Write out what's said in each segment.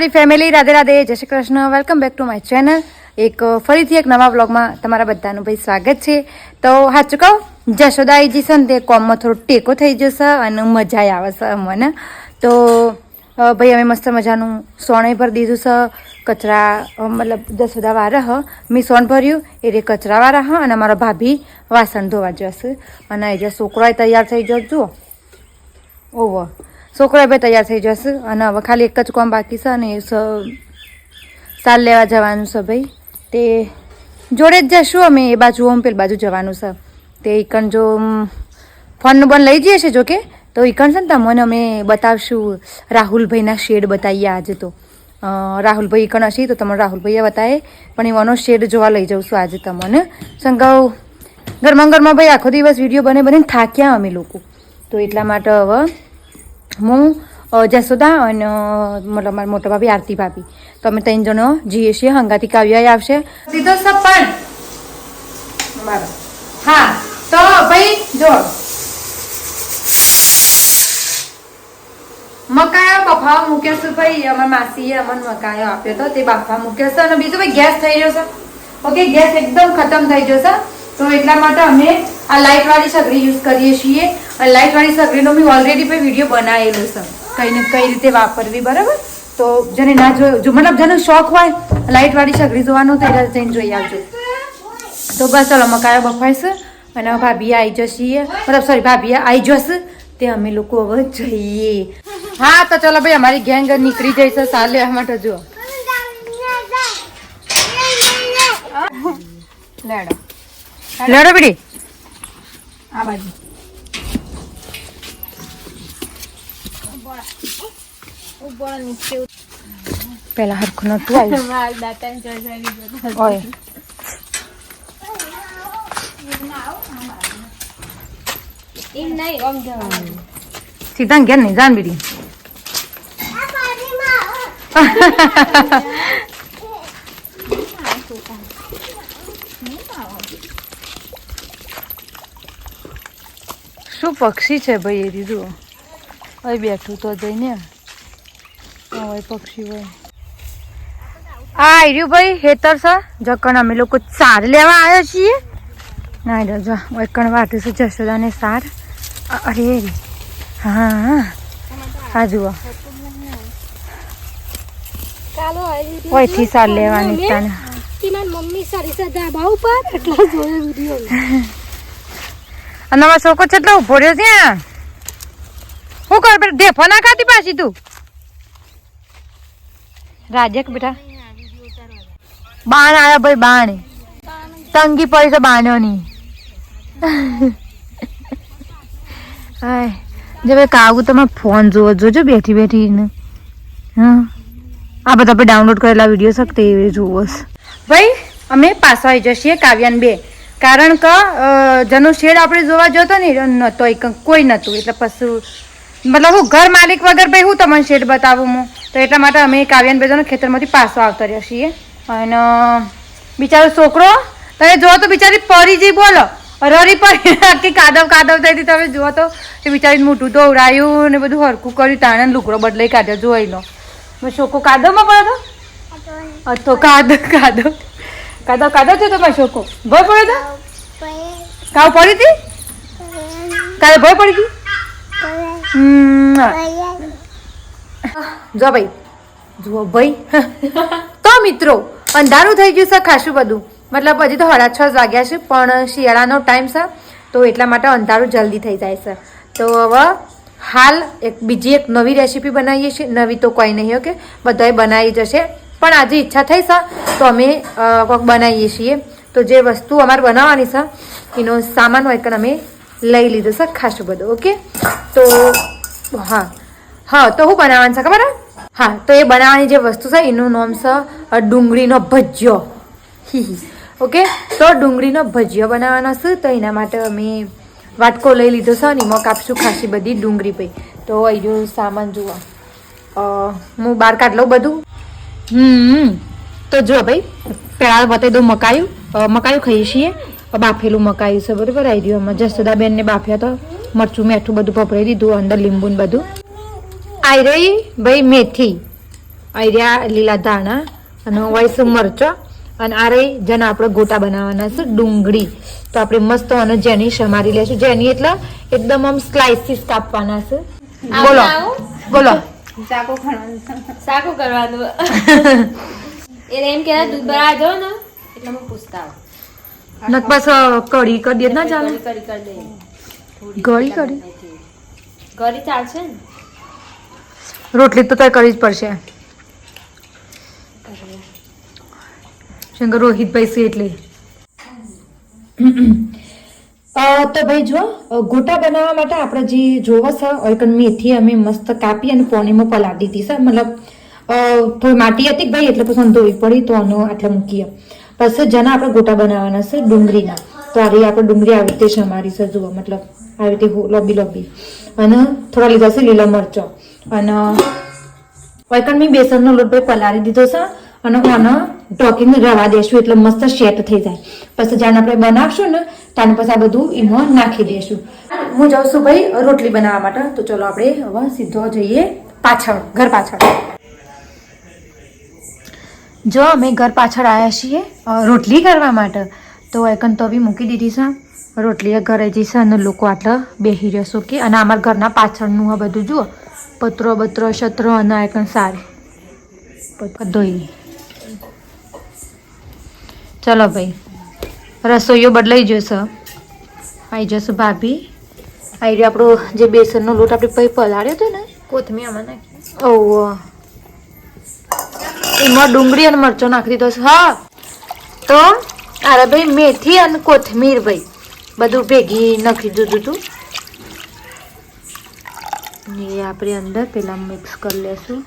મારી ફેમિલી રાધે રાધે, જય Shri Krishna. Welcome back to my channel એક ફરીથી એક નવા વ્લોગમાં તમારા બધાનું ભાઈ સ્વાગત છે. તો સાચું કહું જશોદાઈજી છે ને, તે કોમમાં થોડો ટેકો થઈ જશે અને મજા આવે છે મને તો ભાઈ, અમે મસ્ત મજાનું સોણે ભરી દીધું છે. કચરા મતલબ જશોદા વાળા હ, મેં સોન ભર્યું. એ રે કચરા વાળા હ અને મારા ભાભી વાસણ ધોવા જશે. અને એ જે છોકરાએ તૈયાર થઈ જશે જુઓ. ઓહો. છોકરો બે તૈયાર થઈ જશે અને હવે ખાલી એક જ કોમ બાકી છે અને સાલ લેવા જવાનું છે ભાઈ. તે જોડે જ જશું અમે, એ બાજુ ઓમ પેલ બાજુ જવાનું છે. તે ઈકણ જો ફોનનું બંધ લઈ જઈએ છે જોકે? તો ઈકણ છે ને તમને અમે બતાવશું રાહુલભાઈના શેડ બતાવીએ આજે તો. રાહુલભાઈ ઈકણ હશે તો તમને રાહુલભાઈએ બતાવે, પણ એવાનો શેડ જોવા લઈ જાઉં આજે તમને. સંગાવ ગરમા ગરમા ભાઈ આખો દિવસ વીડિયો બને બને થાક્યા અમે લોકો. તો એટલા માટે હવે હું જસોદા અને મતલબ મારા મોટા ભાભી આરતી ભાભી. તો અમે ત્રણ જણો જઈએ છીએ, હંગાથી કાવ્યા આવશે. સીધો સપન. હા, તો ભાઈ જો મકાયો બફાવા મૂક્યો છે ભાઈ અમારા માસીએ અમને મકાયો આપ્યો હતો તે બાફા મૂક્યો છે અને બીજું ભાઈ ગેસ થઈ ગયો છે. ઓકે, ગેસ એકદમ ખતમ થઈ ગયો છે. તો એટલા માટે અમે આ લાઇટ વાળી સગડી યુઝ કરીએ છીએ. અને લાઇટ વાળી સગડીનો મેં ઓલરેડી પણ વીડિયો બનાવેલો છે. કઈ ને કઈ રીતે વાપરવી બરાબર? તો જેને ના જોયો જો મતલબ જેનો શોખ હોય લાઇટવાળી સગડી જોવાનો તો એને જઈને જોઈ આવજો. તો બસ ચાલો મકાયો બફાઈશ અને ભાભી આવી જશે. મતલબ સોરી ભાભી આવી જશે. તે અમે લોકો હવે જઈએ. હા તો ચલો ભાઈ અમારી ગેંગ નીકળી જાય છે. સાલ લેવા માટે જો લેડો. લેડો બીડી આ બાજુ. પેલા હરખું નતું આવ્યું. સીધા ઘેર નહીં જાન બીડી. શું પક્ષી છે ભાઈ એ દીધું? અહીં બેઠું તો જઈને. હોય પક્ષી હોય. આ આવ્યું ભાઈ હેતર સર જકણ અમે લોકો સાર લેવા આવ્યા છીએ. ના જો એકણ વાટું છે જશોદાને સાર. અરે હા હા. હા જુઓ. ઓયથી સાર લેવાની તને. મમ્મી સારી સજા ભાવ પર એટલા જોયો વીડિયો. અને છોકરો કેટલો ઊભો રહ્યો ત્યાં. હું કર પેલા ઢેફો ના ખાતી પાછી તું? રાજક બેટા. બાણ આયા ભાઈ બાણ. તંગી પડી છે બાણોની. હાય. જે ભાઈ કાગુ તમે ફોન જોવો જોજો બેઠી બેઠી ને હા આ બધા આપણે ડાઉનલોડ કરેલા વીડિયો શકતે એ જોવો ભાઈ, અમે પાછા આવી જઈએ કાવ્યાન બે. કારણ કે જેનો શેડ આપણે જોવા જતો ને નહોતો કોઈ નહોતું એટલે પછી મતલબ હું ઘર માલિક વગર ભાઈ હું તમને શેડ બતાવું હું? તો એટલા માટે અમે કાવ્યાન બેજોને ખેતરમાંથી પાછો આવતા રહ્યા છીએ. અને બિચારો છોકરો તમે જો તો બિચારી પરી જઈ બોલો. રરી પડી આખી કાદવ કાદવ થઈ હતી. તમે જુઓ તો એ બિચારી મોટું દોવડાયું ને બધું હરકું કર્યું. તાણે લુકડો બદલાઈ કાઢ્યો જોઈ લો. છોકરો કાદવમાં પડ્યો હતો તો કાદવ કાદવ. કાદવ કાદવ છે તમારો છોકરો ભય પડ્યો તો? કાવ પડી હતી? કાલે ભય પડી હતી? જો ભાઈ, જુઓ ભાઈ. તો મિત્રો, અંધારું થઈ ગયું છે, ખાસું બધું. મતલબ હજી તો સાડા છ વાગ્યા છે, પણ શિયાળાનો ટાઈમ છે, તો એટલા માટે અંધારું જલ્દી થઈ જાય છે. તો હવે હાલ એક બીજી એક નવી રેસીપી બનાવીએ છીએ. નવી તો કોઈ નહીં, ઓકે? બધાએ બનાવી જશે. પણ આજે ઈચ્છા થઈ છે, તો અમે કોઈક બનાવીએ છીએ. તો જે વસ્તુ અમારે બનાવવાની છે, એનો સામાન હોય કે અમે લઈ લીધો છે ખાસું બધું ઓકે તો, હા. હા, તો હું બનાવવાનું છે, ખબર હા, તો એ બનાવવાની જે વસ્તુ છે, એનું નામ છે ડુંગળીનો ભજીયો. ઓકે તો ડુંગળીનો ભજીયો બનાવવાનો છે, તો એના માટે અમે વાટકો લઈ લીધો છે, અને એમાં કાપશું ખાસી બધી ડુંગળી પઈ. તો અહીં સામાન જુઓ હું બહાર કાઢ લઉં બધું. હમ તો જો ભાઈ, પેલા બતાવી દઉં મકાયું મકાયું ખાઈએ છીએ. બાફેલું મકાયું છે બરાબર? આવી ગયું એમાં ને બાફ્યા તો મરચું મીઠું બધું પપરાઈ દીધું અંદર લીંબુ ને બધું. આવી રહી ભાઈ મેથી. આર્યા લીલા ધાણા અને વાઈસ મરચો. અને આ રહી જેના આપણે ગોટા બનાવવાના છે ડુંગળી. તો આપણે મસ્ત અને જેની સમારી લેશું. જેની એટલે એકદમ આમ સ્લાઇસીસ કાપવાના છે. બોલો. બોલો. સાકું કરવાનું. એ એમ કે દૂધ ભરા જો ને. એટલે હું પૂછતા આવું. નક બસ કઢી કરી દે ના ચાલે? કરી કરી દઈએ ગળી કઢી? કરી ચાલશે ને? રોટલી તો તારે કરવી જ પડશે. શંકર રોહિતભાઈ છે એટલે. તો ભાઈ જો ગોટા બનાવવા માટે આપણે જે જોવો છે ઓયકન મેથી અમે મસ્ત કાપી અને પોણીમાં પલાળી દીધી છે. મતલબ થોડી માટી હતી ભાઈ એટલે પછી ધોવી પડી તો આનો આટલા મૂકીએ. પછી જેના આપણે ગોટા બનાવવાના છે, ડુંગળીના. તો આવી આપણે ડુંગળી આવી રીતે સમારી છે જુઓ મતલબ આવી રીતે લોબી લોબી. અને થોડા લીધા છે લીલા મરચો. અને વૈકણ મેં બેસનનો લોટ પલાળી દીધો છે અને આને ઢોકીને રવા દેશું એટલે મસ્ત શેટ થઈ જાય. પછી જ્યારે આપણે બનાવશું ને ત્યારે પછી આ બધું એમાં નાખી દઈશું હું જાઉં છું ભાઈ રોટલી બનાવવા માટે. તો ચલો આપણે હવે સીધો જઈએ પાછળ, ઘર પાછળ. જો અમે ઘર પાછળ આવ્યા છીએ રોટલી કરવા માટે તો એકન તો બી મૂકી દીધી છે. રોટલી ઘરે જઈશે અને લોકો આટલા બેસી રહેશો કે અને અમારા ઘરના પાછળનું આ બધું જુઓ પત્રો બત્રો શત્રો અને એકન સારી. ધોઈ. ચલો ભાઈ રસોઈઓ બદલાઈ જશે. આવી જશે ભાભી. આવી આપણો જે બેસનનો લોટ આપણે પછી પલાળ્યો હતો ને? કોથમીર આમાં નાખી. ઓહો એમાં ડુંગળી અને મરચો નાખી દીધો છે. હા. તો અરે ભાઈ મેથી અને કોથમીર ભાઈ. બધું ભેગી નાખી દીધું હતું એ આપણે અંદર પેલા મિક્સ કરી લેશું.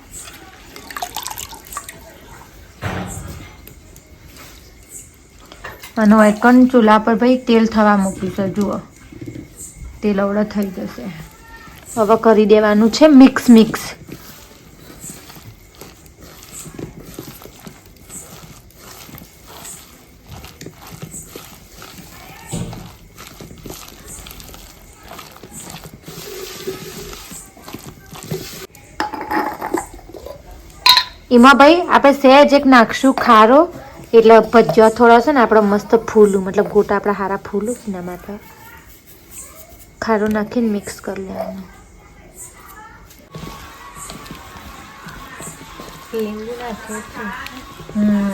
અને એકન ચૂલા પર ભાઈ તેલ થવા મૂક્યું છે, જુઓ. તેલ અવડા થઈ જશે. હવે કરી દેવાનું છે મિક્સ મિક્સ એમાં ભાઈ આપણે સહેજ એક નાખશું ખારો. એટલે ભજીયા થોડા છે ને આપણે મસ્ત ફૂલું મતલબ ગોટા આપણા હારા ફૂલું એના માટે. ખારો નાખીને મિક્સ કરી લેવાનું. લીંબુ નાખ્યું છે. હમ.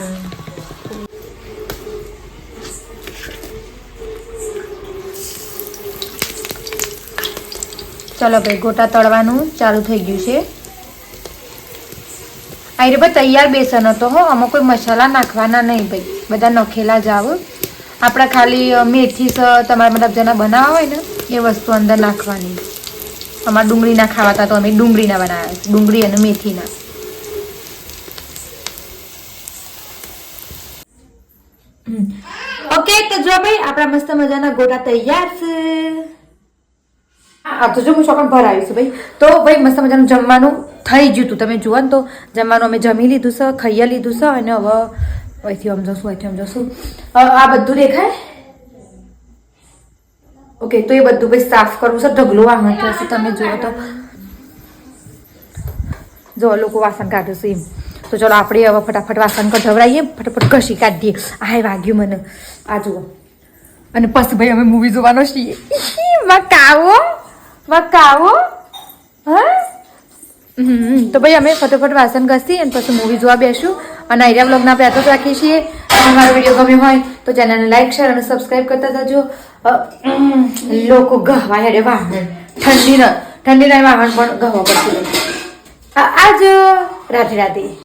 ચલો ભાઈ ગોટા તળવાનું ચાલુ થઈ ગયું છે. આ રે ભાઈ તૈયાર બેસન હતો હો, આમાં કોઈ મસાલા નાખવાના નહીં ભાઈ. બધા નખેલા જ આવ. આપણે ખાલી મેથી તમારે મતલબ જેના બનાવવા હોય ને, એ વસ્તુ અંદર નાખવાની. અમારે ડુંગળીના ખાવા હતા તો અમે ડુંગળીના બનાવ્યા ડુંગળી અને મેથીના. ઓકે, તો જો ભાઈ, આપણા મસ્ત મજાના ગોટા તૈયાર છે. આ તો જો હું ચોકડ ભરાવીશું ભાઈ. તો ભાઈ, મસ્ત મજાનું જમવાનું થઈ ગયું હતું તમે જુઓ ને તો, જમવાનું અમે જમી લીધું છે ખાઈ લીધું છે અને હવે અહીંથી આમ જશું, અહીંથી આમ જશું. આ બધું દેખાય? ઓકે, તો એ બધું ભાઈ સાફ કરવું છે, ઢગલો વાહન થશે તમે જુઓ તો. જો લોકો વાસણ કાઢે એમ. તો ચલો, આપણે હવે ફટાફટ વાસણ કઢવડાવીએ ફટાફટ ઘસી કાઢીએ. આ વાગ્યું મને. આ જુઓ. અને પછી ભાઈ અમે મૂવી જોવાનો છીએ. મકાવો મકાવો. હા? હમ તો ભાઈ અમે ફટોફટ વાસણ ઘસી અને પછી મૂવી જોવા બેસું અને આઈડિયા બ્લોગના આપણે આટલું રાખીએ છીએ. અને મારો વીડિયો ગમ્યો હોય તો ચેનલને લાઈક શેર અને સબસ્ક્રાઈબ કરતા જજો. લોકો ગહવા હેડે વાહન ઠંડીના ઠંડીના વાહન પણ ગહવા પડશે આજ રાધે રાધે